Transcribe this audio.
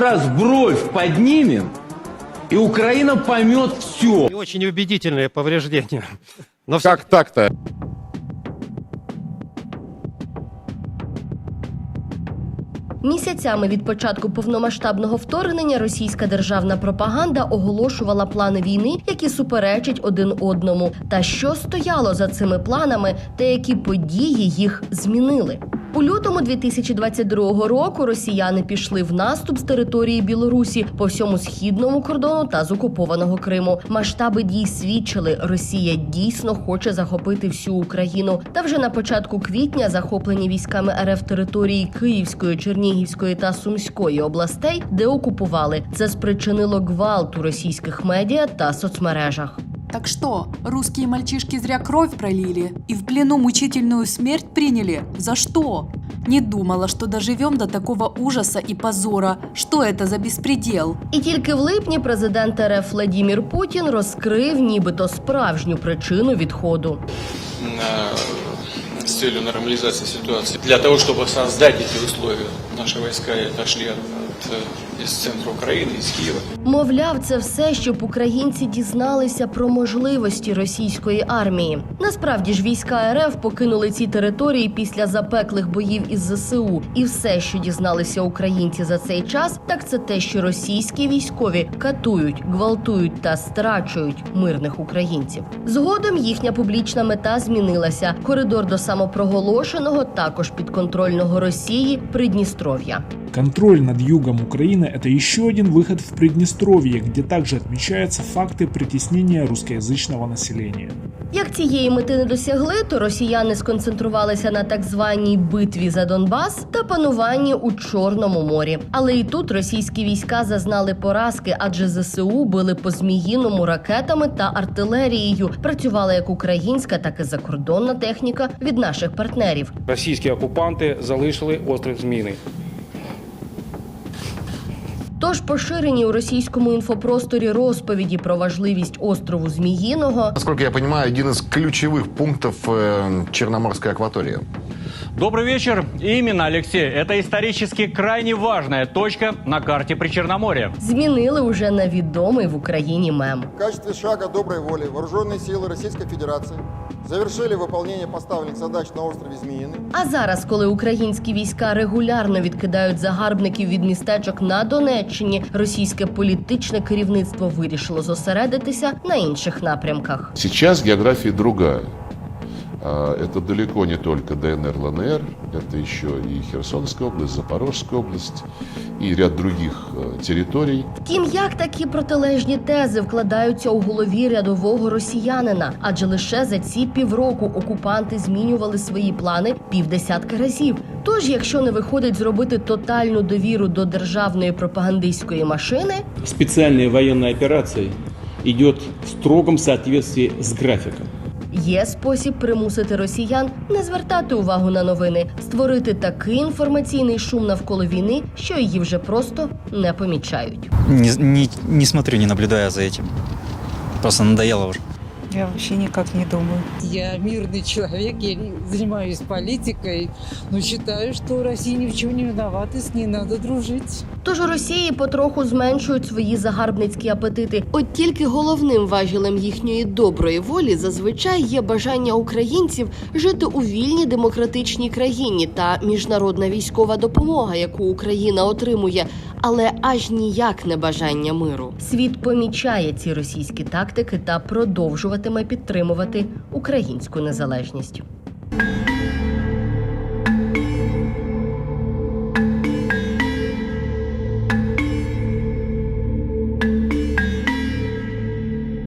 раз бровь поднимем, и Украина поймет все. И очень убедительные повреждения. Но все Как так-то? Місяцями від початку повномасштабного вторгнення російська державна пропаганда оголошувала плани війни, які суперечать один одному. Та що стояло за цими планами, та які події їх змінили? У лютому 2022 року росіяни пішли в наступ з території Білорусі по всьому східному кордону та з окупованого Криму. Масштаби дій свідчили, Росія дійсно хоче захопити всю Україну. Та вже на початку квітня захоплені військами РФ території Київської, Чернігівської та Сумської областей, де окупували. Це спричинило гвалт у російських медіа та соцмережах. Так что, русские мальчишки зря кровь пролили и в плену мучительную смерть приняли? За что? Не думала, что доживем до такого ужаса и позора. Что это за беспредел? І тільки в липні президент РФ Владімір Путін розкрив нібито справжню причину відходу. на- с целью нормализации ситуации. Для того, чтобы создать эти условия, наши войска и отошли от, от, э, из центра Украины, из Киева. Мовляв, це все, щоб українці дізналися про можливості російської армії. Насправді ж війська РФ покинули ці території після запеклих боїв із ЗСУ. І все, що дізналися українці за цей час, так це те, що російські військові катують, гвалтують та страчують мирних українців. Згодом їхня публічна мета змінилася. Коридор до самопроголошеного, також підконтрольного Росії Придністров'я. Контроль над югом Украины – это еще один выход в Приднестровье, где также отмечаются факты притеснения русскоязычного населения. Як цієї мети не досягли, то росіяни сконцентрувалися на так званій битві за Донбас та пануванні у Чорному морі. Але і тут російські війська зазнали поразки, адже ЗСУ били по зміїному ракетами та артилерією. Працювала як українська, так і закордонна техніка від наших партнерів. Російські окупанти залишили острів Зміни. Тож поширені у російському інфопросторі розповіді про важливість острову Зміїного Наскільки я розумію, один із ключових пунктів Чорноморської Черноморской акватории. Добрый вечер. Именно, Алексей, это исторически крайне важная точка на карте Причерноморья. змінили уже на відомий в Україні мем. В качестве шага доброй воли вооруженные силы Российской Федерации завершили выполнение поставленных задач на острове Змеиный. А зараз, коли українські війська регулярно відкидають загарбників від містечок на Донеччині, російське політичне керівництво вирішило зосередитися на інших напрямках. Сейчас география другая. А, Это далеко не только ДНР, ЛНР, это еще и Херсонская область, Запорожская область и ряд других э, территорий. Втім, як такі протилежні тези вкладаються у голові рядового росіянина? Адже лише за ці півроку окупанти змінювали свої плани півдесятки разів. Тож, якщо не виходить зробити тотальну довіру до державної пропагандистської машини, специальная военная операция идет в строгом соответствии с графиком. Є спосіб примусити росіян не звертати увагу на новини, створити такий інформаційний шум навколо війни, що її вже просто не помічають. Не, не, не смотрю, не наблюдаю за этим. Просто надоело уже. Я вообще никак не думаю. Я мирный человек, я не занимаюсь политикой, но считаю, что Россия ни в чем не виновата, с ней надо дружить. Тож у Росії потроху зменшують свої загарбницькі апетити. От тільки головним важілем їхньої доброї волі зазвичай є бажання українців жити у вільній демократичній країні та міжнародна військова допомога, яку Україна отримує, але аж ніяк не бажання миру. Світ помічає ці російські тактики та продовжуватиме підтримувати українську незалежність.